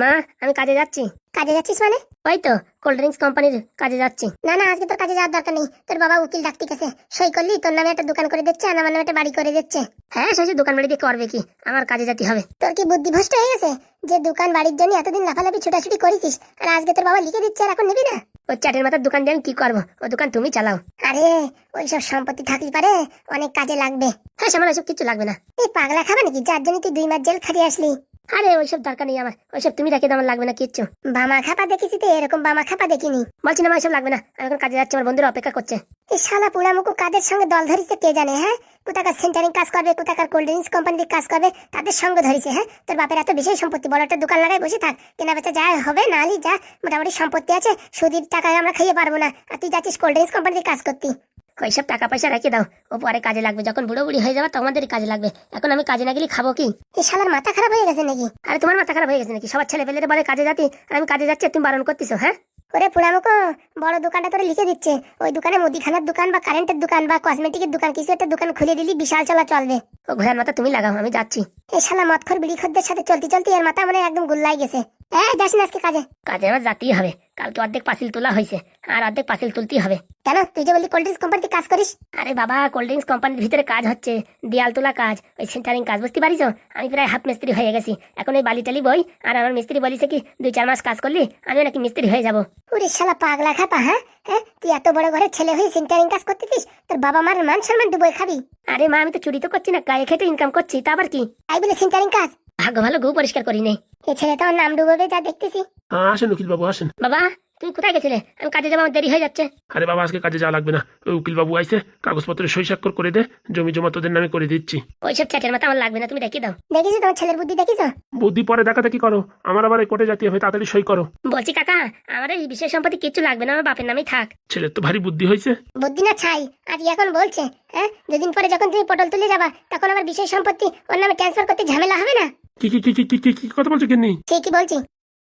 মা আমি কাজে যাচ্ছি। কাজে যাচ্ছিস মানে? ওই তো কোল্ড ড্রিঙ্কস কোম্পানির কাজে যাচ্ছি। না না আজকে তোর কাজে যাওয়ার দরকার নেই। তোর বাবা উকিল ডাকতে গেছে সই করলি তোর নামে একটা দোকান করে দিচ্ছে আর আমার নামে একটা বাড়ি করে দিচ্ছে। হ্যাঁ সেই যে দোকান বাড়ি দিয়ে করবে কি? আমার কাজে যেতে হবে। তোর কি বুদ্ধি ভ্রষ্ট হয়ে গেছে? যে দোকান বাড়ির জন্য এতদিন লাফালাফি ছুটাছুটি করেছিস আর আজকে তোর বাবা লিখে দিচ্ছে আর এখন নিবি না? ওই চাটের মাথার দোকান দিয়ে আমি কি করব? ও দোকান তুমি চালাও। আরে ওইসব সম্পত্তি থাকলে পারে অনেক কাজে লাগবে। হ্যাঁ আমার ওইসব কিছু লাগবে না। এই পাগলা খাবে নাকি যার জন্য তুই দুই মাস জেল খাটিয়ে আসলি। আরে ওইসব দরকার নেই আমার। ওইসব তুমি রেখে আমার লাগবে না কিচ্ছু। বামা খাপা দেখেছি তো এরকম বামা খাপা দেখিনি। বলছি না ওইসব লাগবে না। আমি এখন কাজে যাচ্ছি আমার বন্ধুরা অপেক্ষা করছে। এই শালা পুড়ামুকু কাদের সঙ্গে দল ধরিছে কে জানে হ্যাঁ? কোথাকার সেন্টারিং কাজ করবে কোথাকার কোল্ড ড্রিঙ্কস কোম্পানির কাজ করবে তাদের সঙ্গে ধরিছে হ্যাঁ? তোর বাপের এত বেশি সম্পত্তি বড় একটা দোকান লাগাই বসে থাক। কেনা বেচা যা হবে না হলে যা মোটামুটি সম্পত্তি আছে সুদির টাকায় আমরা খাইয়ে পারব না। আর তুই যাচ্ছিস কোল্ড ড্রিঙ্কস কোম্পানির কাজ করতি। ওইসব টাকা পয়সা রেখে দাও। ও পরে কাজে লাগবে। যখন বুড়ো বুড়ি হয়ে যাবে তখন আমাদেরই কাজে লাগবে। এখন আমি কাজে না গেলে খাব কি? এই শালার মাথা খারাপ হয়ে গেছে নাকি? আরে তোমার মাথা খারাপ হয়ে গেছে নাকি? সবার ছেলে পেলে বলে কাজে যাতি আর আমি কাজে যাচ্ছি তুমি বারণ করতেছো হ্যাঁ? ওরে পুড়ামুকো বড় দোকানটা তোরে লিখে দিচ্ছে। ওই দোকানে মুদিখানার দোকান বা কারেন্টের দোকান বা কসমেটিকের দোকান কিছু একটা দোকান খুলে দিলি বিশাল চলা চলবে। ও ঘোড়ার মাথা তুমি লাগাও আমি যাচ্ছি। এই শালা মদখর বিড়ি খদ্দের সাথে চলতে চলতে এর মাথা মানে একদম গুল্লাই গেছে। হ্যাঁ যাস না আজকে কাজে। কাজে আমার যাতেই হবে। কালকে অর্ধেক পাঁচিল তোলা হয়েছে আর অর্ধেক পাঁচিল তুলতেই হবে। কেন? তুই যে বললি কোল্ড ড্রিঙ্কস কোম্পানিতে কাজ করিস। আরে বাবা কোল্ড ড্রিঙ্কস কোম্পানির ভিতরে কাজ হচ্ছে দেয়াল তোলা কাজ ওই সেন্টারিং কাজ বুঝতে পারিস? আমি প্রায় হাফ মিস্ত্রি হয়ে গেছি। এখন ওই বালি টালি বই আর আমার মিস্ত্রি বলিছে কি দুই চার মাস কাজ করলি আমি নাকি মিস্ত্রি হয়ে যাব। ওরে শালা পাগলা খাপা হ্যাঁ? হ্যাঁ? তুই এত বড় ঘরে ছেলে হয়ে সেন্টারিং কাজ করতেছিস তোর বাবা মার মান সম্মান ডুবোয় খাবি। আরে মা আমি তো চুরি তো করছি না গায়ে খেটে ইনকাম করছি তা আবার কি? তাই বলে সেন্টারিং কাজ? ভাগ্য ভালো গু পরিষ্কার করি নেই এ ছেলে তো নাম ডুবোবে যা দেখতেছি। হ্যাঁ, আসেন উকিল বাবু আসেন। বাবা তুমি কোথায় গেছিলে? আমি কাজে যাব আমার দেরি হয়ে যাচ্ছে। আরে বাবা আজকে কাজে যাওয়া লাগবে না। ওই উকিল বাবু আইসে কাগজপত্রে সই স্বাক্ষর করে দে জমি জমা তোদের নামে করে দিচ্ছি। ওইসব চ্যাটের মাথা আমার লাগবে না তুমি রেখে দাও। দেখিস তোমার ছেলের বুদ্ধি দেখিস বুদ্ধি পরে দেখা দেখি করো। আমার আবার এই কোর্টে যেতে হবে তাড়াতাড়ি সই করো। বলছি কাকা আমার এই বিশেষ সম্পত্তি কিছু লাগবে না আমার বাপের নামেই থাক। ছেলের তো ভারী বুদ্ধি হয়েছে বুদ্ধি না ছাই আজ এখন বলছে হ্যাঁ? দুদিন পরে যখন তুমি পটল তুলে যাবা তখন আবার বিশেষ সম্পত্তি ওর নামে ট্রান্সফার করতে ঝামেলা হবে না? কি কি কি কি কি কি কি কথা বলছো ঠিকই বলছি?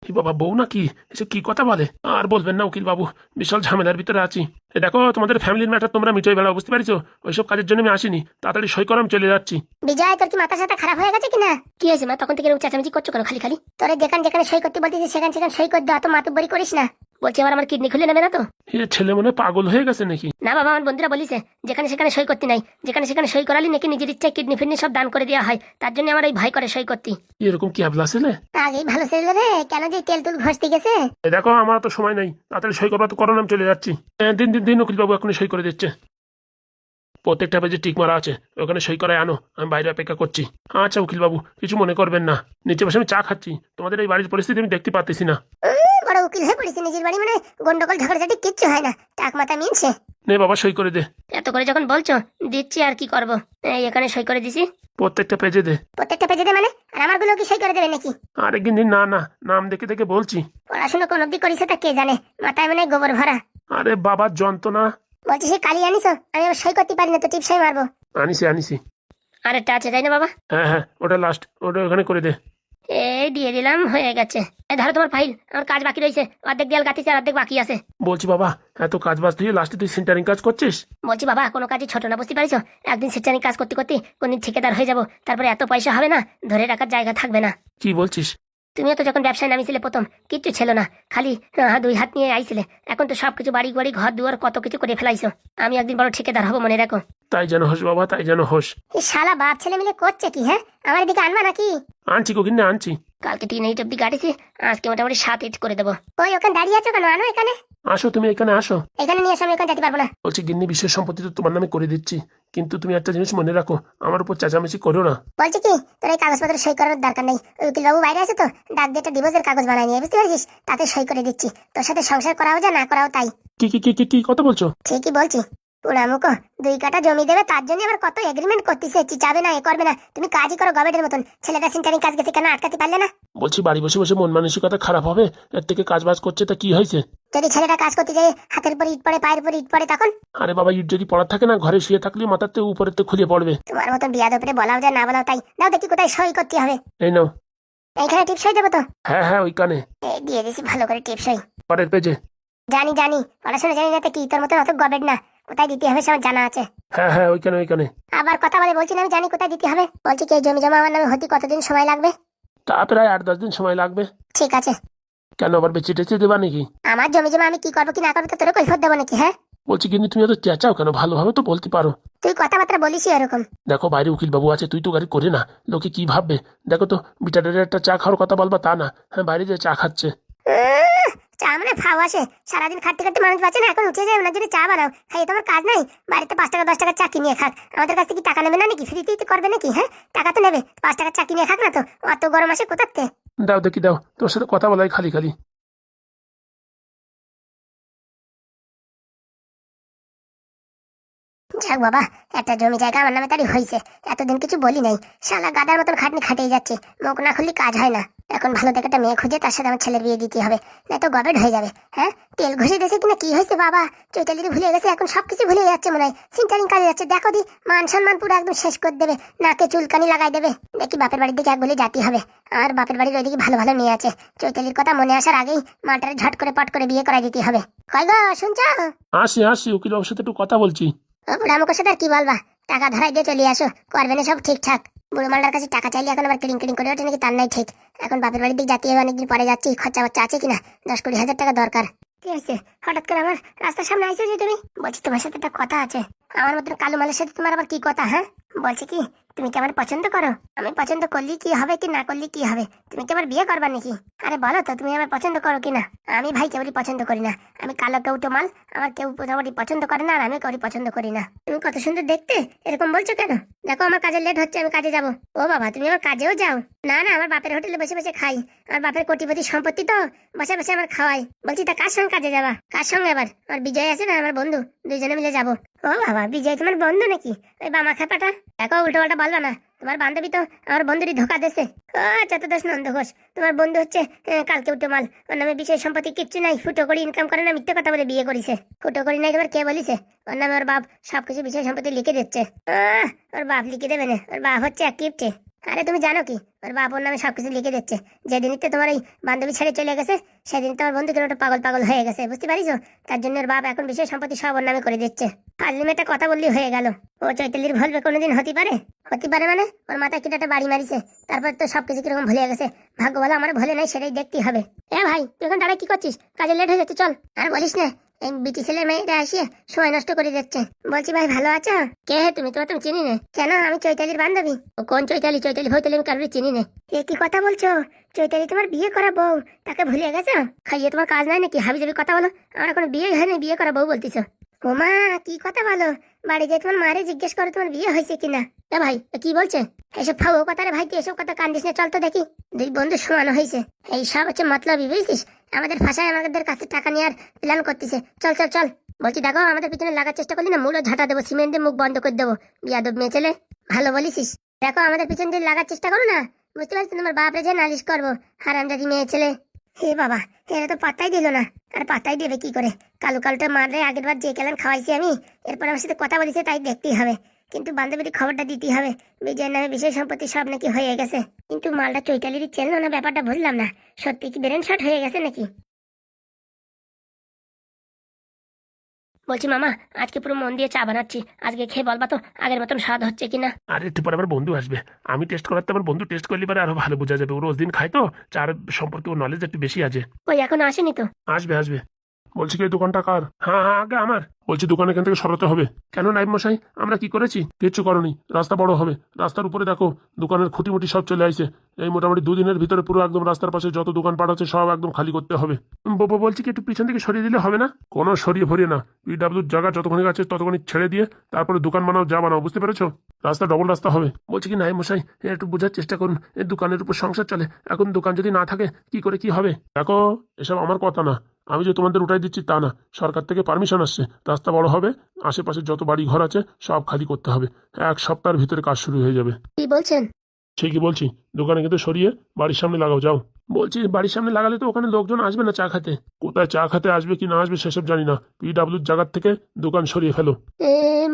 কি বাবা বউ নাকি? এসে কি কথা বলে? আর বলবেন না উকিল বাবু। বিশাল ঝামেলার ভিতরে আছি। দেখো তোমাদের ফ্যামিলির ম্যাটার তোমরা মিটোই বেলা বুঝতে পারছ? ওইসব কাজের জন্য আমি আসিনি। তাড়াতাড়ি সই করো আমি চলে যাচ্ছি। বিজয় তোর কি মাথা সাথে খারাপ হয়ে গেছে কিনা? কি হয়েছে মা? তখন থেকে চেঁচামেচি করছ কেন? খালি খালি। তোর যেখানে যেখানে সই করতে বলতে সেখানে সেখানে সই করে দেওয়া তো মাতুব্বরি করিস না। বলছি আবার আমার কিডনি খুলে নেবে না তো? এ ছেলে মনে হয় পাগল হয়ে গেছে নাকি? না বাবা আমার বন্ধুরা বলিছে যেখানে সেখানে সই করতে নাই যেখানে সেখানে সই করালি নাকি নিজের ইচ্ছায় কিডনি ফিডনি সব দান করে দেওয়া হয় তার জন্য আমার ওই ভয় করে সই করতে। এরকম কি আবলা ছেলে? আগেই ভালো ছিল রে কেন যে তেল তুল ঘষতে গেছে? এ দেখো আমার তো সময় নেই তাড়াতাড়ি সই করবা তো করো না আমি চলে যাচ্ছি। এ, দিন দিন দিন উকিল বাবু এখনই সই করে দিচ্ছে। প্রত্যেকটা পেজে টিক মারা আছে ওখানে সই করায় আনো আমি বাইরে অপেক্ষা করছি। আচ্ছা উকিল বাবু কিছু মনে করবেন না নিচে বসে আমি চা খাচ্ছি তোমাদের এই বাড়ির পরিস্থিতি আমি দেখতে পাচ্ছি না। উম, বড় উকিল হয়ে পড়েছে নিজের বাড়ি মানে গন্ডগোল ঝগড়াঝাটি কিচ্ছু হয় না। টাক মাথা মিনছে। নে বাবা সই করে দে। এত করে যখন বলছো দিচ্ছি আর কি করব? এই এখানে সই করে দিছি। প্রত্যেকটা পেজে দে। প্রত্যেকটা পেজে দে মানে? আর আমারগুলো কি সই করে দেবে নাকি? আরেকদিন দিন না না নাম দেখে দেখে বলছি। পড়াশোনা কোন অব্দি করিস তা কে জানে? মাথায় মানে গোবর ভরা। আরে বাবার যন্ত্রণা। বলছি সে কালি আনিস? আমি আবার সই করতে পারি না তো টিপসই মারবো। আনিসি আনিসি আর আছে তাই না বাবা? হ্যাঁ হ্যাঁ ওটা লাস্ট ওটা ওখানে করে দে। এই দিয়ে দিলাম হয়ে গেছে। এই ধরো তোমার ফাইল আমার কাজ বাকি রয়েছে। অর্ধেক দেয়াল গাতিছে আর অর্ধেক বাকি আছে। বলছি বাবা এত কাজ বাজ তুই লাস্টে তুই সেন্টারিং কাজ করছিস? বলছি বাবা কোনো কাজই ছোট না বুঝতে পারিস? একদিন সেটানি কাজ করতে করতে কোনদিন ঠিকাদার হয়ে যাব। তারপরে এত পয়সা হবে না ধরে রাখার জায়গা থাকবে না। কি বলছিস? তুমিও তো যখন ব্যবসায় নামিছিলে প্রথম কিচ্ছু ছিল না। খালি দুই হাত নিয়ে আইছিলে। এখন তো সবকিছু বাড়ি বাড়ি ঘর দুয়ার কত কিছু করে ফেলাইছো। আমি একদিন বড় ঠিকাদার হব মনে রাখো। তাই যেন হোস বাবা তাই যেন হোস। এই শালা বাপ ছেলে মিলে করছে কি হ্যাঁ? আমার দিকে আনবা নাকি? আনছি কোকিন না আনছি। কালকে তিন এইট অব্দি গাড়িছি আজকে মোটামুটি সাত এইট করে দেবো। ওই ওখানে দাঁড়িয়ে আছো কেন? আনো এখানে। আসো তুমি এখানে আসো। এখানে নিয়ে এসে আমি ওখানে যেতে পারব না। বলছি গিন্নি বিশেষ সম্পত্তি তো তোমার নামে করে দিচ্ছি। কিন্তু তুমি একটা জিনিস মনে রাখো আমার উপর চেঁচামেচি করো না। বলছি কি তোর এই কাগজপত্র সই করার দরকার নেই। ওই উকিল বাবু বাইরে আছে তো ডাক দিয়ে একটা ডিভোর্সের কাগজ বানাই নিয়ে বুঝতে পারছিস? তাতে সই করে দিচ্ছি। তোর সাথে সংসার করাও যা না করাও তাই। কি কি কি কি কি কথা বলছো? ঠিকই বলছি। পুরামুখো দুই কাটা জমি দেবে তার জন্য আবার কত এগ্রিমেন্ট করতেছে চিচাবে না এ করবে না। তুমি কাজই করো গভর্নমেন্টের মতন। ছেলেটা সেন্টারিং কাজ গেছে কেন আটকাতে পারলে না? বলছি বাড়ি বসে বসে মন মানসিকতা খারাপ হবে? এর থেকে কাজ বাজ করছে তা কি হয়েছে? যদি ছেলেটা কাজ করতে যায় হাতের উপর ইট পড়ে পায়ের উপর ইট পড়ে তখন? আরে বাবা ইট যদি পড়ার থাকে না ঘরে শুয়ে থাকলে মাথার তো উপরের তো খুলে পড়বে। তোমার মতন বিয়া দোপরে বলাও যায় না বলাও তাই। দাও দেখি কোথায় সই করতে হবে। এই নাও। এইখানে টিপ সই দেবো তো? হ্যাঁ হ্যাঁ ওই কানে এই দিয়ে দিছি ভালো করে টিপ সই। পরের পেজে জানি জানি। পড়াশোনা জানি না তো কি তোর মতন অত গবেট না। কোথায় দিতে হবে সব জানা আছে। হ্যাঁ হ্যাঁ ওইখানে ওইখানে। আবার কথা বলে বলছি না আমি জানি কোথায় দিতে হবে। বলছি কি এই জমি জমা আমার নামে হতে কতদিন সময় লাগবে? তা প্রায় আট দশ দিন সময় লাগবে। ঠিক আছে। কেন আবার বেঁচে টেচে দেবা নাকি? আমার জমি জমা আমি কি করব কি না করব তো তোর কৈফত দেবো নাকি হ্যাঁ? বলছি কিন্তু তুমি এত চেঁচাও কেন? ভালোভাবে তো বলতে পারো। তুই কথাবার্তা বলিস এরকম দেখো বাইরে উকিল বাবু আছে তুই তো গাড়ি করে না। লোকে কি ভাববে? দেখো তো বিটারের একটা চা খাওয়ার কথা বলবা তা না। হ্যাঁ বাইরে যে চা খাচ্ছে। চা মানে ফাও আসে। সারাদিন খাটতে খাটতে মানুষ বাঁচে না এখন উঠে যায় ওনার জন্য চা বানাও। খাইয়ে তোমার কাজ নাই? বাড়িতে পাঁচ টাকা দশ টাকা চা কিনে খাক। আমাদের কাছ থেকে টাকা নেবে না নাকি? ফ্রিতেই করবে নাকি হ্যাঁ? টাকা তো নেবে। পাঁচ টাকা চা কিনে খাক না তো? অত গরম আসে কোথাতে দাও দেখি দাও। তোর সাথে কথা বলাই খালি খালি। যাক বাবা একটা জমি জায়গা আমার নামে তারই হয়েছে এতদিন কিছু বলি নাই। শালা গাদার মতন খাটনি খাটিয়ে যাচ্ছে। মুখ না খুললে কাজ হয় না। এখন ভালো দেখে একটা মেয়ে খুঁজে তার সাথে আমার ছেলের বিয়ে দিতে হবে। না তো গবেট হয়ে যাবে হ্যাঁ? তেল ঘষে দিয়েছে কিনা কি হয়েছে বাবা? চৈতালি ভুলে গেছে এখন সবকিছু ভুলে যাচ্ছে মনে হয়। সিনটারিং কাজে যাচ্ছে। দেখো দি মান সম্মান পুরো একদম শেষ করে দেবে। নাকে চুলকানি লাগাই দেবে। দেখি বাপের বাড়ির দিকে এক বলে জাতি হবে। আর বাপের বাড়ির ওইদিকে ভালো ভালো মেয়ে আছে। চৈতালির কথা মনে আসার আগেই মাটারে ঝট করে পট করে বিয়ে করাই দিতে হবে। কয় গো শুনছো? আসি আসি উকিল বাবুর সাথে একটু কথা বলছি। ও বুড়া সাথে আর কি বলবা? টাকা ধরাই দিয়ে চলে আসো। করবে না সব ঠিকঠাক। বুড়ো মালটার কাছে টাকা চাইলে এখন আবার কিড়িং কিড়িং করে ওঠে নাকি তার নাই ঠিক? এখন বাপের বাড়ির দিক হবে অনেকদিন পরে যাচ্ছি, খরচা বাচ্চা আছে কিনা? দশ কুড়ি হাজার টাকা দরকার। কি হয়েছে? হঠাৎ করে আমার রাস্তার সামনে আইসো যে তুমি। বলছি, তোমার সাথে একটা কথা আছে। আমার মতন কালো মালের সাথে তোমার আবার কি কথা হ্যাঁ? বলছি কি, তুমি কি আমার পছন্দ করো? আমি পছন্দ করলি কি হবে কি না করলি কি হবে? তুমি কি আমার বিয়ে করবা নাকি? আরে বলো তো, তুমি আমার পছন্দ করো কি না? আমি ভাই কেউরি পছন্দ করি না। আমি কালো কেউটো মাল, আমার কেউ মোটামুটি পছন্দ করে না, আর আমি কাউরি পছন্দ করি না। তুমি কত সুন্দর দেখতে, এরকম বলছো কেন? দেখো আমার কাজে লেট হচ্ছে, আমি কাজে যাব। ও বাবা, তুমি আমার কাজেও যাও। না না, আমার বাপের হোটেলে বসে বসে খাই। আমার বাপের কোটিপতি সম্পত্তি তো, বসে বসে আমার খাওয়াই। বলছি তা কার সঙ্গে কাজে যাবা? কার সঙ্গে আবার? আমার বিজয় আছে না, আমার বন্ধু, দুইজনে মিলে যাব। ও বাবা বিজয় তোমার বন্ধু নাকি? ওই বামা খেপাটা? দেখো উল্টো পাল্টা বলবা না। তোমার বান্ধবী তো আমার বন্ধুরই ধোকা দেশে ও নন্দ ঘোষ তোমার বন্ধু হচ্ছে কালকে উঠে মাল। ওর নামে বিষয় সম্পত্তি কিচ্ছু নাই। ফুটো করে ইনকাম করে না, মিথ্যে কথা বলে বিয়ে করেছে। ফুটো করি নাই তোমার কে বলিছে? ওর নামে ওর বাপ সবকিছু বিষয় সম্পত্তি লিখে দিচ্ছে। ওর বাপ লিখে দেবে না। ওর বাপ হচ্ছে এক কিপটে। আরে তুমি জানো কি? ওর বাপ ওর নামে সবকিছু লিখে দিচ্ছে। যেদিন তো তোমার এই বান্ধবী ছেড়ে চলে গেছে, সেদিন তোমার বন্ধু কেন ওটা পাগল পাগল হয়ে গেছে, বুঝতে পারিছো? তার জন্য ওর বাপ এখন বিশেষ সম্পত্তি সব ওর নামে করে দিচ্ছে। ফাজলি মেয়েটা কথা বললি হয়ে গেল। ও চৈতালির ভুলবে কোনোদিন হতে পারে? হতে পারে মানে? ওর মাথায় কিটা একটা বাড়ি মারিছে। তারপর তো সবকিছু কীরকম ভুলে গেছে। ভাগ্য বলো আমার ভুলে নাই, সেটাই দেখতেই হবে। এ ভাই, তুই এখন দাঁড়ায় কি করছিস? কাজে লেট হয়ে যাচ্ছে, চল। আর বলিস না এই বিটি ছেলে মেয়েটা আসিয়ে সময় নষ্ট করে যাচ্ছে। বলছি, ভাই, ভালো আছো? কে হে তুমি? তোমার তুমি চিনি না। কেন? আমি চৈতালির বান্ধবী। ও কোন চৈতালি? চৈতালি ভৈতালি আমি কারোর চিনি না। এ কি কথা বলছো? চৈতালি তোমার বিয়ে করা বউ। তাকে ভুলে গেছো? খাইয়ে তোমার কাজ নাই নাকি? হাবি যাবি কথা বলো। আমার কোনো বিয়ে হয়নি বিয়ে করা বউ বলতেছো। ওমা কি কথা বলো? বাড়ি গিয়ে তোমার মারে জিজ্ঞেস করো তোমার বিয়ে হয়েছে কিনা। এ ভাই কি বলছে? এসব ফাও কথা রে ভাই, তুই এসব কথা কান্দিস না? চল তো দেখি। দুই বন্ধু সমানো হয়েছে। এই সব হচ্ছে মতলবই, বুঝছিস? আমাদের ভাষায় আমাদের কাছে টাকা নেওয়ার প্ল্যান করতেছে। চল চল চল। বলছি, দেখো, আমাদের পিছনে লাগার চেষ্টা করলি না মুড়ো ঝাঁটা দেবো, সিমেন্ট দিয়ে মুখ বন্ধ করে দেবো। বিয়াদব মেয়ে ছেলে, ভালো বলিসিস। দেখো, আমাদের পিছন দিয়ে লাগার চেষ্টা করো না। বুঝতে পারছি? তোমার বাপরে যে নালিশ করব। হারামজাদি মেয়ে ছেলে। হে বাবা, এরা তো পাত্তাই দিল না। আর পাত্তাই দেবে কি করে? কালো কালোটা মারলে আগের বার যে কেলেন খাওয়াইছি আমি, এরপর আমার সাথে কথা বলেছে, তাই দেখতেই হবে। কিন্তু বান্ধবীর খবরটা দিতেই হবে। বিজয়ের নামে বিশেষ সম্পত্তি সব নাকি হয়ে গেছে। কিন্তু মালটা চৈতালিরই চেল না ব্যাপারটা বুঝলাম না। সত্যি কি ব্রেন শট হয়ে গেছে নাকি? বলছি মামা আজকে পুরো মন দিয়ে চা বানাচ্ছি। আজকে খেয়ে বলবা তো আগের মতন স্বাদ হচ্ছে কিনা? আর একটু পরে আমার বন্ধু আসবে। আমি টেস্ট করাতে আমার বন্ধু টেস্ট করলে পরে আরও ভালো বোঝা যাবে। ও রোজ দিন খায় তো চার সম্পর্কে ওর নলেজ একটু বেশি আছে। ওই এখনও আসেনি তো? আসবে আসবে। বলছি কি দোকানটা কার? হ্যাঁ হ্যাঁ আগে আমার। বলছি দোকান এখান থেকে সরাতে হবে। কেন নাইব মশাই? আমরা কি করেছি? কিচ্ছু করনি। রাস্তা বড় হবে। রাস্তার উপরে দেখো, দোকানের খুঁটিমুটি সব চলে আসছে এই মোটামুটি দুদিনের ভিতরে পুরো একদম রাস্তার পাশে যত দোকান পাট আছে সব একদম খালি করতে হবে। বো বলছি কি, একটু পিছন থেকে সরিয়ে দিলে হবে না? কোনো সরিয়ে ভরিয়ে না। পিডাব্লিউর জায়গা যতক্ষণ আছে ততক্ষণ ছেড়ে দিয়ে তারপরে দোকান বানাও, যা বানাও, বুঝতে পেরেছ? রাস্তা ডবল রাস্তা হবে। বলছি কি নাই মশাই একটু বোঝার চেষ্টা করুন। এই দোকানের উপর সংসার চলে। এখন দোকান যদি না থাকে, কি করে কি হবে? দেখো, এসব আমার কথা না। আমি যে তোমাদের উঠাই দিচ্ছি তা না। সরকার থেকে পারমিশন আসছে। রাস্তা বড় হবে আশেপাশে যত বাড়ি ঘর আছে সব খালি করতে হবে। এক সপ্তাহের ভিতরে কাজ শুরু হয়ে যাবে। কি বলছেন? ঠিকই বলছি। দোকানে কিন্তু সরিয়ে বাড়ির সামনে লাগাও যাও। বলছি বাড়ির সামনে লাগালে তো ওখানে লোকজন আসবে না চা খাতে। কোথায় চা খাতে আসবে কি না আসবে সেসব জানি না। পিডাব্লিউর জায়গার থেকে দোকান সরিয়ে ফেলো।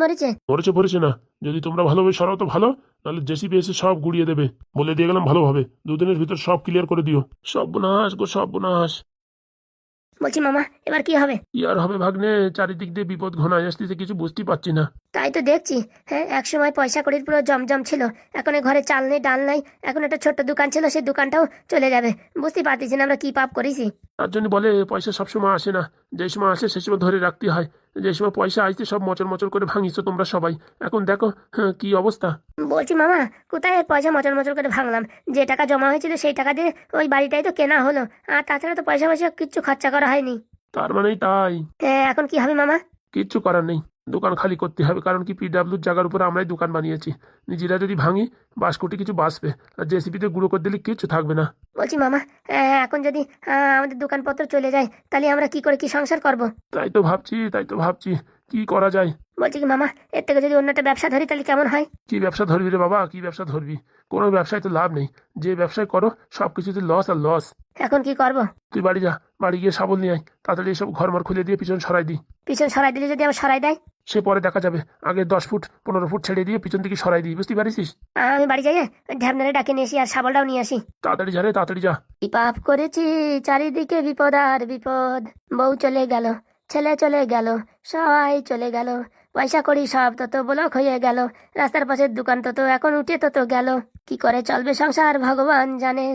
মরেছে। মরেছে পড়েছে না। যদি তোমরা ভালোভাবে সরাও তো ভালো নাহলে জেসিবি এসে সব গুড়িয়ে দেবে। বলে দিয়ে গেলাম ভালোভাবে। দুদিনের ভিতর সব ক্লিয়ার করে দিও। সব সর্বনাশ গো সব সর্বনাশ। বলছি মামা এবার কি হবে? কি আর হবে ভাগ্নে? চারিদিক দিয়ে বিপদ ঘনায় আসতেছে কিছু বুঝতে পারছি না। তাই তো দেখছি হ্যাঁ একসময় পয়সা কড়ির পুরো জমজম ছিল এখন এ ঘরে চাল নেই ডাল নাই এখন একটা ছোট্ট দোকান ছিল সেই দোকানটাও চলে যাবে। বুঝতে পারতেছি না আমরা কি পাপ করেছি। তার জন্য বলে পয়সা সবসময় আসে না। যে সময় আসে সে সময় ধরে রাখতে হয়। যে সময় পয়সা আসতে সব মচর মচর করে ভাঙিছো তোমরা সবাই। এখন দেখো হ্যাঁ কি অবস্থা? বলছি মামা কোথায় পয়সা মচর মচর করে ভাঙলাম? যে টাকা জমা হয়েছিল সেই টাকা দিয়ে ওই বাড়িটাই তো কেনা হলো। আর তাছাড়া তো পয়সা পয়সা কিচ্ছু খরচা করা হয়নি। তার মানে তাই। হ্যাঁ, এখন কি হবে মামা? কিচ্ছু করার নেই। দোকান খালি করতে হবে কারণ কি পিডাব্লিউর জায়গার উপরে আমরাই দোকান বানিয়েছি। নিজেরা যদি ভাঙি বাস কোটি কিছু বাঁচবে আর জেসিপিতে গুঁড়ো করে দিলে কিছু থাকবে না। বলছি মামা হ্যাঁ, এখন যদি আহ, আমাদের দোকানপত্র চলে যায় তাহলে আমরা কি করে কি সংসার করব? তাই তো ভাবছি তাই তো ভাবছি কি করা যায়? বলছি কি মামা এর থেকে যদি অন্য একটা ব্যবসা ধরি তাহলে কেমন হয়? কি ব্যবসা ধরবি রে বাবা কি ব্যবসা ধরবি? কোনো ব্যবসায় তো লাভ নেই। যে ব্যবসায় করো সব কিছুতে লস আর লস এখন কি করব? তুই বাড়ি যা বাড়ি গিয়ে সাবল নিয়ে আয় তাড়াতাড়ি এসব ঘরমার খুলে দিয়ে পিছন সরাই দিই পিছন সরাই দিলে যদি আবার সরাই দেয়? সে পরে দেখা যাবে। আগে দশ ফুট পনেরো ফুট ছেড়ে দিয়ে পিছন থেকে সরাই দিই বুঝতে পারিস আমি বাড়ি যাই ঢ্যাবনারে ডাকে নিয়ে আসি আর শাবলটাও নিয়ে আসি। তাড়াতাড়ি যা রে তাড়াতাড়ি যা। কি পাপ করেছি? চারিদিকে বিপদ আর বিপদ। বউ চলে গেল ছেলে চলে গেল সবাই চলে গেল। পয়সা করি সব তত ব্লক হয়ে গেল। রাস্তার পাশের দোকান তত এখন উঠে তত গেল। কি করে চলবে সংসার ভগবান জানে।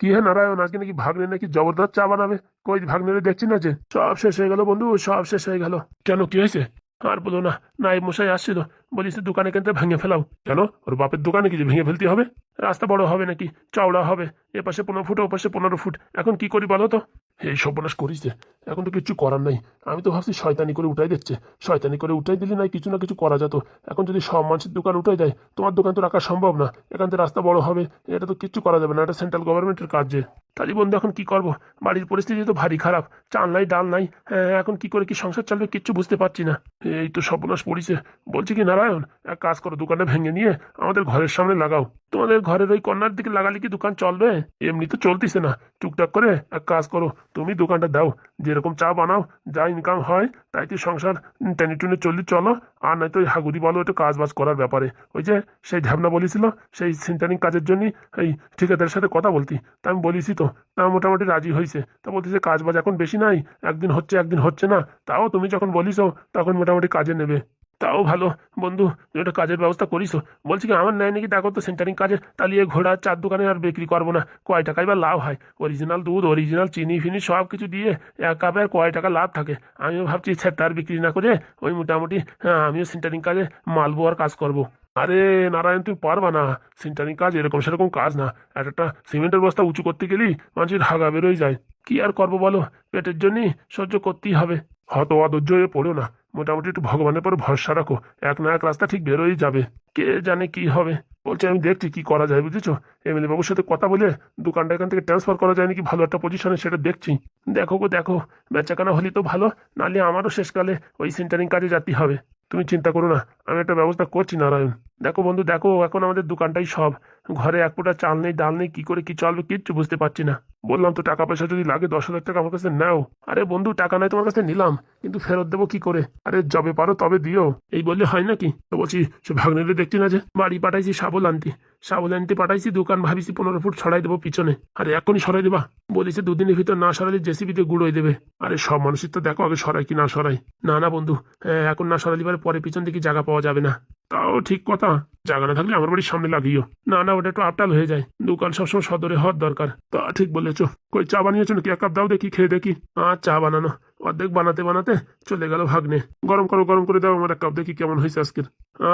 কি হে নারায়ণ, আজকে নাকি ভাগ্নে নাকি জবরদস্ত চা বানাবে? কই ভাগ্নে দেখছি না যে? সব শেষ হয়ে গেল বন্ধু, সব শেষ হয়ে গেল। কেন, কি হয়েছে? আর বলো না নাই মশাই আসছিল। বলিস দোকানে কেন ভেঙে ফেলাও। কেন, ওর বাপের দোকানে কিছু ভেঙে ফেলতে হবে? রাস্তা বড় হবে নাকি, চওড়া হবে, এপাশে পাশে পনেরো ফুট, ওপাশে পাশে পনেরো ফুট। এখন কি করি বলো তো? এই সর্বনাশ করিস যে। এখন তো কিছু করার নাই। আমি তো ভাবছি শয়তানি করে উঠাই দিচ্ছে। শয়তানি করে উঠাই দিলে নাই কিছু না কিছু করা যেত। এখন যদি সব মানুষের দোকান উঠাই দেয়, তোমার দোকান তো রাখা সম্ভব না। এখান থেকে রাস্তা বড় হবে। এটা তো কিচ্ছু করা যাবে না। এটা সেন্ট্রাল গভর্নমেন্টের কাজ যে। কাজী বন্ধু, এখন কি করব? বাড়ির পরিস্থিতি তো ভারী খারাপ। চাল নাই, ডাল নাই। হ্যাঁ এখন কি করে কি সংসার চালবে কিচ্ছু বুঝতে পারছি না। এই তো সর্বনাশ পড়িছে বলছি কি, নারায়ণ, এক কাজ করো, দোকানটা ভেঙে নিয়ে আমাদের ঘরের সামনে লাগাও। তোমাদের ঘরের ওই কর্নার দিকে লাগালে কি দোকান চলবে? এমনি তো চলতিছে না। টুকটাক করে এক কাজ করো। তুমি দোকানটা দাও, যেরকম চা বানাও, যা ইনকাম হয়, তাই তো সংসার টেনে টুনে চললে চলো। আর নয়তো ওই হাগুদি বলো, একটু কাজ বাজ করার ব্যাপারে। ওই যে সেই ঢ্যাবনা বলেছিল, সেই সেন্টারিং কাজের জন্য এই ঠিকাদারের সাথে কথা বলতি। তা আমি বলেছি তো, তা মোটামুটি রাজি হয়েছে তা বলতেছে কাজ বাজ এখন বেশি নাই, একদিন হচ্ছে একদিন হচ্ছে না। তাও তুমি যখন বলিস তখন মোটামুটি কাজে নেবে। তাও ভালো। বন্ধু তুমি একটা কাজের ব্যবস্থা করিস বলছি কি, আমার নেয় নাকি দেখো তো সেন্টারিং কাজে তাহলে এই ঘোড়া চার দোকানে আর বিক্রি করব না। কয় টাকায় বা লাভ হয়? অরিজিনাল দুধ অরিজিনাল চিনি ফিনি সব কিছু দিয়ে এক কাপে আর কয় টাকা লাভ থাকে। আমিও ভাবছি তার বিক্রি না করে ওই মোটামুটি হ্যাঁ আমিও সেন্টারিং কাজে মালবো আর কাজ করব। আরে নারায়ণ তুমি পারবা না। সেন্টারিং কাজ এরকম সেরকম কাজ না। এক একটা সিমেন্টের বস্তা উঁচু করতে গেলেই মানুষের হাগা বেরোয় যায়। কি আর করব বলো? পেটের জন্যই সহ্য করতেই হবে। হত হয়ে পড়ো না। মোটামুটি একটু ভগবানের পর ভরসা রাখো। এক না এক রাস্তা ঠিক বেরোই যাবে। কে জানে কি হবে? বলছে, আমি দেখছি কি করা যায়, বুঝেছ? এমএলএ বাবুর সাথে কথা বলে দোকানটা এখান থেকে ট্রান্সফার করা যায় নাকি? ভালো একটা পজিশনে সেটা দেখছি। দেখো গো, দেখো। বেচাকেনা হলে তো ভালো, নাহলে আমারও শেষকালে ওই সেন্টারিং কাজে যেতে হবে। তুমি চিন্তা করো না, আমি একটা ব্যবস্থা করছি, নারায়ণ। দেখো বন্ধু, দেখো, এখন আমাদের দোকানটাই সব। ঘরে এক ফুটা চাল নেই ডাল নেই কি করে কি চলবে কিচ্ছু বুঝতে পারছি না। বললাম তো টাকা পয়সা যদি লাগে দশ হাজার টাকা আমার কাছে নাও। আরে বন্ধু টাকা নাই তোমার কাছে নিলাম কিন্তু ফেরত দেবো কি করে? আরে যবে পারো তবে দিও। এই বললে হয় নাকি? তো বলছি সে ভাগ্নেরে দেখছি না যে বাড়ি পাঠাইছি সাবল আনতে। সাবল আনতে পাঠাইছি দোকান ভাবিছি পনেরো ফুট ছড়াই দেবো পিছনে। আরে এখনই সরাই দেবা। বলিছে দুদিনের ভিতর না সরালে জেসিবিতে গুঁড়োই দেবে। আরে সব মানুষের তো দেখো আগে সরাই কি না সরাই না না বন্ধু হ্যাঁ, এখন না সরালি পরে পিছন দিকে জায়গা পাওয়া যাবে না। তাও ঠিক কথা জায়গা না থাকলে আমার বাড়ির সামনে লাগিও। না না ওটা একটু আপটাল হয়ে যায়। দোকান সবসময় সদরে হওয়ার দরকার। তা ঠিক বলেছ। কই চা বানিয়েছো নাকি? এক কাপ দাও দেখি, খেয়ে দেখি। আর চা বানানো। অর্ধেক বানাতে বানাতে চলে গেল ভাগ্নে। গরম করো, গরম করে দাও আমার এক কাপ, দেখি কেমন হয়েছে আজকের।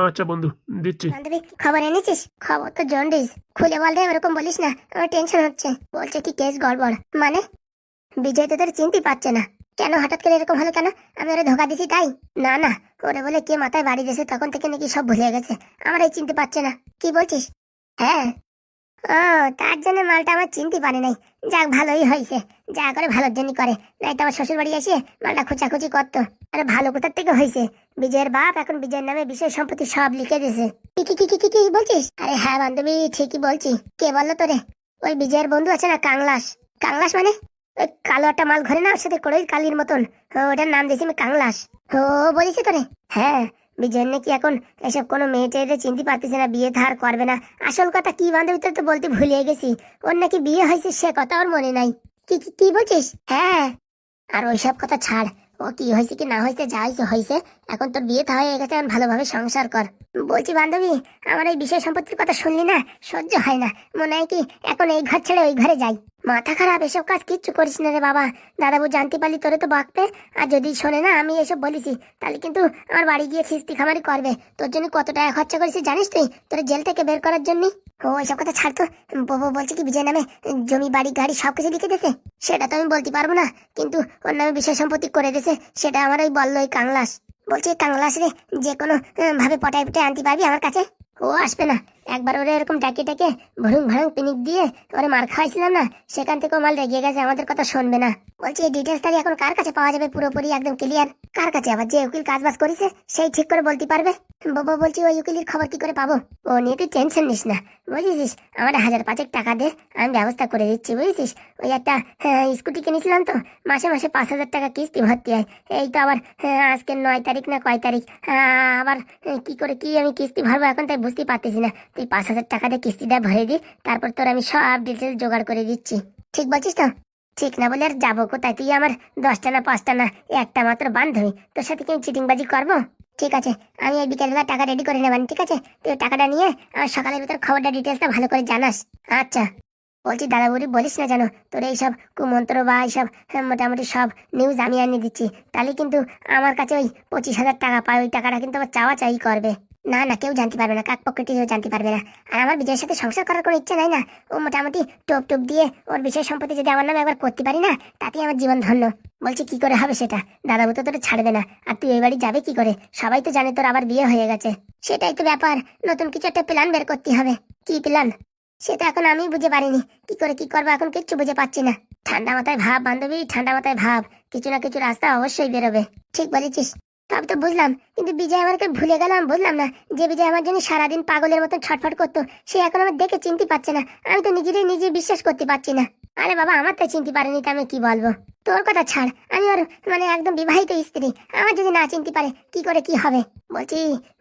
আচ্ছা বন্ধু, দিচ্ছি। খবর এনেছিস? খবর তো জন্ডিস। খুলে বল রে ওরকম বলিস না। আমার টেনশন হচ্ছে। বলছে কি কেস গড়বড়। মানে? বিজয় তোদের চিনতে পারছে না। কেন হঠাৎ করে এরকম হলো কেন? আমি ওরে ধোকা দিছি তাই? না না। ওরে বলে কে মাথায় বাড়ি দিয়েছে তখন থেকে নাকি সব ভুলে গেছে। আমার এই চিনতে পারছে না। কি বলছিস? হ্যাঁ। ও, তার জন্য মালটা আমার চিনতে পারে নাই। যাক, ভালোই হয়েছে। যা করে ভালোর জন্য করে। নাই তো আমার শ্বশুর বাড়ি এসে মালটা খুচাখুচি করতো। আরে ভালো কোথার থেকে হয়েছে? বিজয়ের বাপ এখন বিজয়ের নামে বিষয় সম্পত্তি সব লিখে দিয়েছে। কি কি কি কি কি বলছিস? আরে হ্যাঁ বান্ধবী, ঠিকই বলছি। কে বলল তোরে? ওই বিজয়ের বন্ধু আছে না, কাংলাস। কাংলাস মানে? ওই কালো একটা মাল ঘরে না, ওর সাথে করে কালির মতন। ওটার নাম দিয়েছি আমি কাংলাস। ও, বলেছি তোরে? হ্যাঁ। বিজয়ের কি এখন এসব কোনো মেয়ে টেয়েদের চিনতে পারতেছে না, বিয়ে ধার করবে না। আসল কথা, কি বান্ধবী তোর তো বলতে ভুলিয়ে গেছি। ওর নাকি বিয়ে হয়েছে, সে কথা ওর মনে নাই। কি- কি বলছিস? হ্যাঁ। আর ওইসব কথা ছাড়। ও কি হয়েছে কি না হয়েছে, যা হয়েছে হয়েছে। এখন তোর বিয়ে তো হয়ে গেছে ভালোভাবে সংসার কর। বলছি বান্ধবী, আমার এই বিষয় সম্পত্তির কথা শুনলি না? সহ্য হয় না। মনে হয় কি এখন এই ঘর ছেড়ে ওই ঘরে যাই। মাথা খারাপ, এসব কাজ কিচ্ছু করিস না রে বাবা। দাদাবু জানতে পারলি তোরে তো বাঁকবে আর যদি শোনে না, আমি এসব বলেছি, তাহলে কিন্তু আমার বাড়ি গিয়ে খিস্তি খামারি করবে। তোর জন্য কত টাকা খরচা করেছি জানিস তুই? তোর জেল থেকে বের করার জন্য? ও, এসব কথা ছাড় তো। বলছে কি বিজয় নামে জমি, বাড়ি, গাড়ি সবকিছু লিখে দিয়েছে? সেটা তো আমি বলতে পারব না। কিন্তু ওর নামে বিষয় সম্পত্তি করে দিয়েছে, সেটা আমার ওই বলল ওই কাংলাস। বলছি, কাংলাস রে যে কোনো ভাবে পটায় পটায় আনতে পারবি আমার কাছে? ও আসবে না। একবার ওরে এরকম ডাকে ডাকে ভরুং ভাড়ুং পিনিক দিয়ে ওরে মার খাওয়াইছিলাম না সেখান থেকে মাল রেগে গেছে আমাদের কথা শুনবে না। বলছি এই ডিটেলস তাহলে এখন কার কাছে পাওয়া যাবে পুরোপুরি একদম ক্লিয়ার কার কাছে? আবার যে উকিল কাজ বাজ করেছে সেই ঠিক করে বলতে পারবে? বাবা বলছি ওই উকিলের খবর কি করে পাবো? ও নিয়ে তুই টেনশন নিস না। বুঝেছিস? আমার হাজার পাঁচেক টাকা দে আমি ব্যবস্থা করে দিচ্ছি বুঝেছিস? ওই একটা হ্যাঁ, স্কুটি কিনেছিলাম তো মাসে মাসে পাঁচ হাজার টাকা কিস্তি ভর্তি হয়। এই তো আবার হ্যাঁ, আজকে নয় তারিখ না কয় তারিখ? আবার হ্যাঁ, কি করে কি আমি কিস্তি ভরবো এখন তাই বুঝতে পারতেছি না। তুই পাঁচ হাজার টাকা দিয়ে কিস্তিটা ভরে দি তারপর তোর আমি সব ডিটেলস জোগাড় করে দিচ্ছি। ঠিক বলছিস তো? ঠিক না বলে আর যাব কোথায়? তুই আমার দশটা না পাঁচটা না একটা মাত্র বান্ধবী। তোর সাথে কি চিটিংবাজি করব? ঠিক আছে আমি এই বিকেলবেলা টাকা রেডি করে নেবান ঠিক আছে? তুই টাকাটা নিয়ে আমার সকালের ভিতর খবরটা ডিটেলসটা ভালো করে জানাস। আচ্ছা। বলছি দাদা বুড়ি বলিস না জানো তোর এইসব কুমন্ত্র বা এইসব হ্যাঁ, মোটামুটি সব নিউজ আমি আনিয়ে দিচ্ছি। তাহলে কিন্তু আমার কাছে ওই পঁচিশ হাজার টাকা পায় ওই টাকাটা কিন্তু আবার চাওয়া চাই করবে। না না, কেউ জানতে পারবে না, কাক পকেটে কেউ জানতে পারবে না। আর আমার বিজয়ের সাথে সংসার করার কোনো ইচ্ছে নাই না। ও মোটামুটি টোপ টোপ দিয়ে ওর বিষয় সম্পত্তি যদি আমার নামে একবার করতে পারি না, তাতেই আমার জীবন ধন্য। বলছি, কি করে হবে সেটা? দাদাবু তো তোর ছাড়বে না। আর তুই এই বাড়ি যাবে কি করে? সবাই তো জানে তোর আবার বিয়ে হয়ে গেছে। সেটাই তো ব্যাপার। নতুন কিছু একটা প্ল্যান বের করতে হবে। কি প্ল্যান সেটা এখন আমি বুঝে পারিনি। কি করে, কি করব এখন কিচ্ছু বুঝে পাচ্ছি না। ঠান্ডা মাথায় ভাব, বান্ধবী, ঠান্ডা মাথায় ভাব। কিছু না কিছু রাস্তা অবশ্যই বেরোবে। ঠিক বলেছিস। সব তো বুঝলাম, কিন্তু বিজয় আমাকে ভুলে গেলাম, বুঝলাম না? যে বিজয় আমার জন্য সারাদিন পাগলের মতন ছটফট করতো, সে এখন আমার দেখে চিনতে পারছে না। আমি তো নিজেরই নিজে বিশ্বাস করতে পারছি না। আরে বাবা, আমার তো চিনতে পারেনি তো আমি কি বলব। তোর কথা ছাড়, আমি ওর মানে একদম বিবাহিত স্ত্রী, আমার যদি না চিনতে পারে, কি করে কি হবে? বলছি,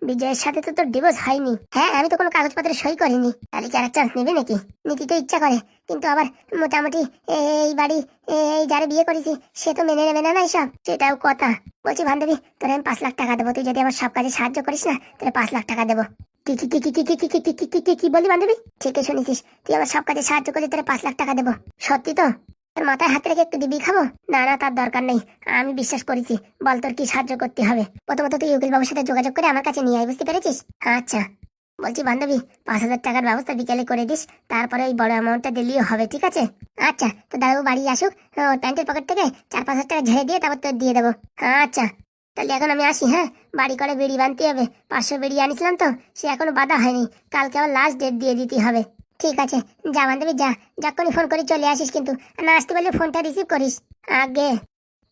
বিজয়ের সাথে তো তোর ডিভোর্স হয়নি। হ্যাঁ আমি তো কোনো কাগজপত্রে সই করিনি। তাহলে কি আর চান্স নেবে নাকি? নিতে তো ইচ্ছা করে, কিন্তু আবার মোটামুটি এই বাড়ি এই যারা বিয়ে করেছি, সে তো মেনে নেবে না না সব সেটাও কথা। বলছি, বান্ধবী, তোর আমি পাঁচ লাখ টাকা দেবো। তুই যদি আমার সব কাজে সাহায্য করিস না তাহলে পাঁচ লাখ টাকা দেবো। কি কি কি বলি বান্ধবী ঠিকই শুনেছিস তুই আমার সব কাজে সাহায্য করলে তোর পাঁচ লাখ টাকা দেবো সত্যি তো তোর মাথায় হাতে রেখে একটু দিবি খাব না না তার দরকার নেই আমি বিশ্বাস করেছি বল তোর কি সাহায্য করতে হবে প্রথমত তুই উকিল বাবুর সাথে যোগাযোগ করে আমার কাছে নিয়ে আয় বুঝতে পেরেছিস আচ্ছা বলছি বান্ধবী পাঁচ হাজার টাকার ব্যবস্থা বিকেলে করে দিস তারপরে ওই বড় অ্যামাউন্টটা দিলেও হবে ঠিক আছে আচ্ছা তো দাদাবু বাড়ি আসুক ওর প্যান্টের পকেট থেকে চার পাঁচ হাজার টাকা ঝেড়ে দিয়ে তারপর তোর দিয়ে দেবো আচ্ছা তাহলে এখন আমি আসি হ্যাঁ? বাড়ি করে বেড়ি বানতে হবে। পাঁচশো বেড়ি আনিছিলাম তো, সে এখনও বাধা হয়নি। কালকে আবার লাস্ট ডেট দিয়ে দিতে হবে। ঠিক আছে, যা বান্ধবী, যা। যখনই ফোন করে, চলে আসিস কিন্তু। না আসতে পারলে ফোনটা রিসিভ করিস। আগে।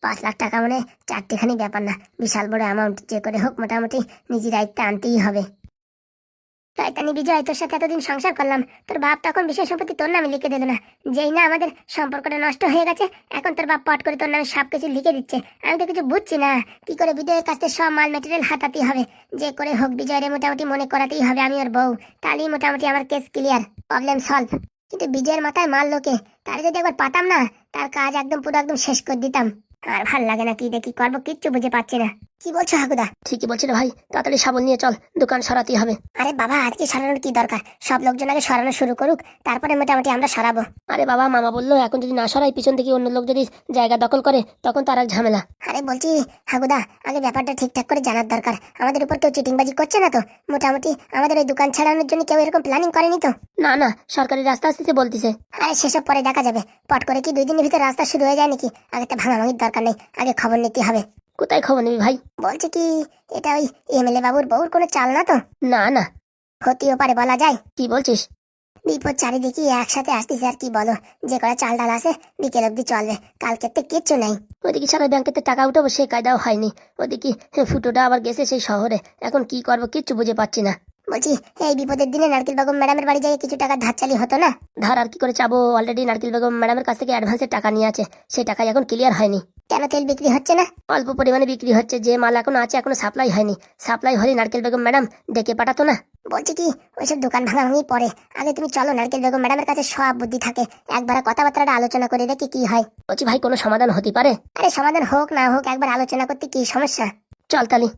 পাঁচ লাখ টাকা মানে চারটেখানি ব্যাপার না। বিশাল বড় অ্যামাউন্ট যে করে হোক, মোটামুটি নিজের দায়িত্বে আনতেই হবে। শয়তানি বিজয়, তোর সাথে এতদিন সংসার করলাম। তোর বাপ তখন বিষয় সম্পত্তি তোর নামে লিখে দিল না। যেই না আমাদের সম্পর্কটা নষ্ট হয়ে গেছে, এখন তোর বাপ পট করে তোর নামে সব কিছু লিখে দিচ্ছে। আমি তো কিছু বুঝছি না। কি করে বিজয়ের কাছ থেকে সব মাল মেটেরিয়াল হাতাতেই হবে? যে করে হোক বিজয়ের মোটামুটি মনে করাতেই হবে আমি ওর বউ। তাহলেই মোটামুটি আমার কেস ক্লিয়ার প্রবলেম সলভ কিন্তু বিজয়ের মাথায় মাল লোকে। তার যদি একবার পাতাম না, তার কাজ একদম পুরো একদম শেষ করে দিতাম। আর ভালো লাগে না কি দেখি, করব কিচ্ছু বুঝে পাচ্ছি না। কি বলছো হাগুদা? ঠিকই বলছিল ভাই তাড়াতাড়ি সাবল নিয়ে চল দোকান সরাতেই হবে। আরে বাবা আজকে সরানোর কি দরকার? সব লোকজন আগে সরানো শুরু করুক তারপরে মোটামুটি আমরা সরাবো। আরে বাবা মামা বলল এখন যদি না সরাই পিছন থেকে অন্য লোক যদি জায়গা দখল করে তখন তার এক ঝামেলা। আরে বলছি হাগুদা আগে ব্যাপারটা ঠিকঠাক করে জানার দরকার। আমাদের উপর কেউ চিটিংবাজি করছে না তো? মোটামুটি আমাদের ওই দোকান ছাড়ানোর জন্য কেউ এরকম প্ল্যানিং করেনি তো? না না সরকারি রাস্তা আসতে বলতেছে। আরে সেসব পরে দেখা যাবে। পট করে কি দুই দিনের ভিতরে রাস্তা শুরু হয়ে যায় নাকি? আগে তো ভাঙাভাঙির দরকার নেই আগে খবর নিতে হবে। কোথায় খবর নিবি ভাই? বলছে কি এটা ওই এমএলএ বাবুর বউর কোনো চাল না তো? না না। হতেও পারে বলা যায়। কি বলছিস? বিপদ চারিদিকে একসাথে আসতেছে আর কি বলো? যে কটা চাল ডাল আছে বিকেল অব্দি চলবে। কালকে তো কিচ্ছু নাই। ওদিকে সারা ব্যাংকেতে টাকা উঠাবো সেই কায়দাও হয়নি। ওদিকে ফুটোটা আবার গেছে সেই শহরে। এখন কি করব কিচ্ছু বুঝে পাচ্ছি না। বলছি এই বিপদের দিনে নারকেল বেগম ম্যাডামের বাড়ি যাই কিছু টাকা ধার চালি হতো না? ধার আর কি করে চাবো? অলরেডি নারকেল বেগম ম্যাডামের কাছ থেকে অ্যাডভান্সের টাকা নিয়ে আছে। সেই টাকা এখন ক্লিয়ার হয়নি। কেন তেল বিক্রি হচ্ছে না? অল্প পরিমাণে বিক্রি হচ্ছে, যে মাল এখনও আছে, এখনও সাপ্লাই হয়নি। সাপ্লাই হলে নারকেল বেগম ম্যাডাম ডেকে পাঠাতো না। বলছি কি, ওইসব দোকান ভাঙা ভাঙি পরে আগে তুমি চলো নারকেল বেগম ম্যাডামের কাছে সব বুদ্ধি থাকে। একবার কথাবার্তাটা আলোচনা করে দেখি কি হয়। বলছি ভাই, কোনো সমাধান হতে পারে? আরে সমাধান হোক, না হোক, একবার আলোচনা করতে কি সমস্যা? চল তালি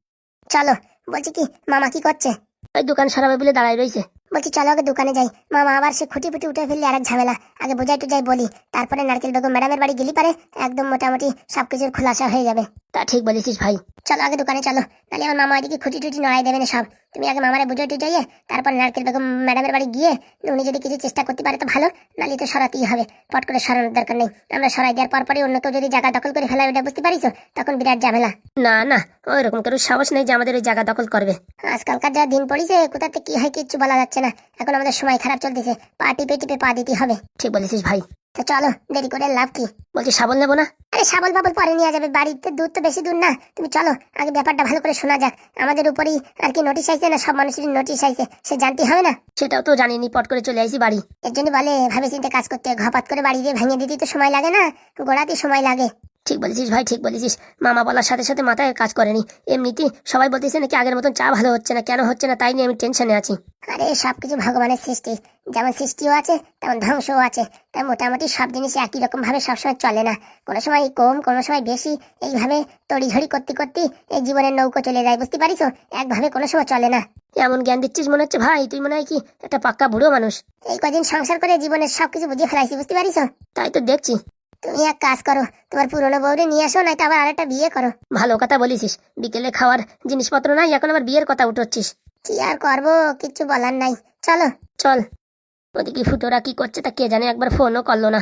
চলো। বলছি কি, মামা কি করছে? ওই দোকান সরাবে বলে দাঁড়ায় রয়েছে। বলছি, চলো আগে দোকানে যাই। মামা আবার সে খুঁটি ফুটি উঠে ফেললে আরেক ঝামেলা। আগে বোঝাই টুজাই বলি। তারপরে নারকেল বেগম ম্যাডামের বাড়ি গেলি পারে, একদম মোটামুটি সবকিছুর খোলাসা হয়ে যাবে। তা ঠিক বলেছিস ভাই। চলো আগে দোকানে চলো। তাহলে আমার মামা এদিকে খুঁটি টুটি নড়াই দেবে না সব। তুমি আগে মামারে বুঝে টুজাইয়ে তারপর নারকেল বেগম ম্যাডামের বাড়ি গিয়ে উনি যদি কিছু চেষ্টা করতে পারে তো ভালো নালি তো সরাতেই হবে। পট করে সরানোর দরকার নেই। আমরা সরাই দেওয়ার পর পরই অন্য কেউ যদি জায়গা দখল করে ফেলায় ওটা বুঝতে পারিস তখন বিরাট ঝামেলা। না না ওইরকম কারও সাহস নেই যে আমাদের ওই জায়গা দখল করবে। আজকালকার যা দিন পড়িছে কোথাতে কি হয় কিচ্ছু বলা যাচ্ছে না। এখন আমাদের সময় খারাপ চলতেছে। পা টিপে টিপে পা দিতে হবে। ঠিক বলেছিস ভাই। তো চলো, দেরি করে লাভ কি? বলছি সাবল নেব না? আরে সাবল বাবল পরে নিয়ে যাবে বাড়িতে দূর তো বেশি দূর না। তুমি চলো, আগে ব্যাপারটা ভালো করে শোনা যাক। আমাদের উপরেই আর কি নোটিশ আইছে না? সব মানুষের নোটিশ আইছে সে জানতে হবে না? সেটাও তো জানিনি, পট করে চলে আসি বাড়ি। এর জন্য বলে ভাবে চিন্তা কাজ করতে ঘপাত করে বাড়ি দিয়ে ভেঙে দিতে তো সময় লাগে না? গোড়াতে সময় লাগে। ঠিক বলেছিস ভাই ঠিক বলেছিস। মামা বলার সাথে সাথে মাথায় কাজ করেনি। এমনিতেই সবাই বলতেছে নাকি আগের মতন চা ভালো হচ্ছে না কেন হচ্ছে না তাই নিয়ে আমি টেনশনে আছি। আরে সবকিছু ভগবানের সৃষ্টি। যেমন সৃষ্টিও আছে তেমন ধ্বংসও আছে। তাই মোটামুটি সব জিনিস একই রকম ভাবে সবসময় চলে না। কোনো সময় কম কোনো সময় বেশি এইভাবে তড়িঝড়ি করতে করতে এই জীবনের নৌকো চলে যায় বুঝতে পারিস একভাবে কোনো সময় চলে না। এমন জ্ঞান দিচ্ছিস মনে হচ্ছে ভাই? তুই মনে হয় কি একটা পাক্কা বুড়ো মানুষ। এই কদিন সংসার করে জীবনের সবকিছু বুঝিয়ে ফেলাইছি বুঝতে পারিস তাই তো দেখছি। তুমি এক কাজ করো তোমার পুরনো বউরে নিয়ে আসো নয়তো আবার আরেকটা বিয়ে করো। ভালো কথা বলেছিস। বিকেলে খাওয়ার জিনিসপত্র নাই এখন আবার বিয়ের কথা উঠোচ্ছিস। কি আর করব কিচ্ছু বলার নাই। চলো। চল। ওদিকে ফুটোরা কি করছে তা কে জানে একবার ফোনও করল না।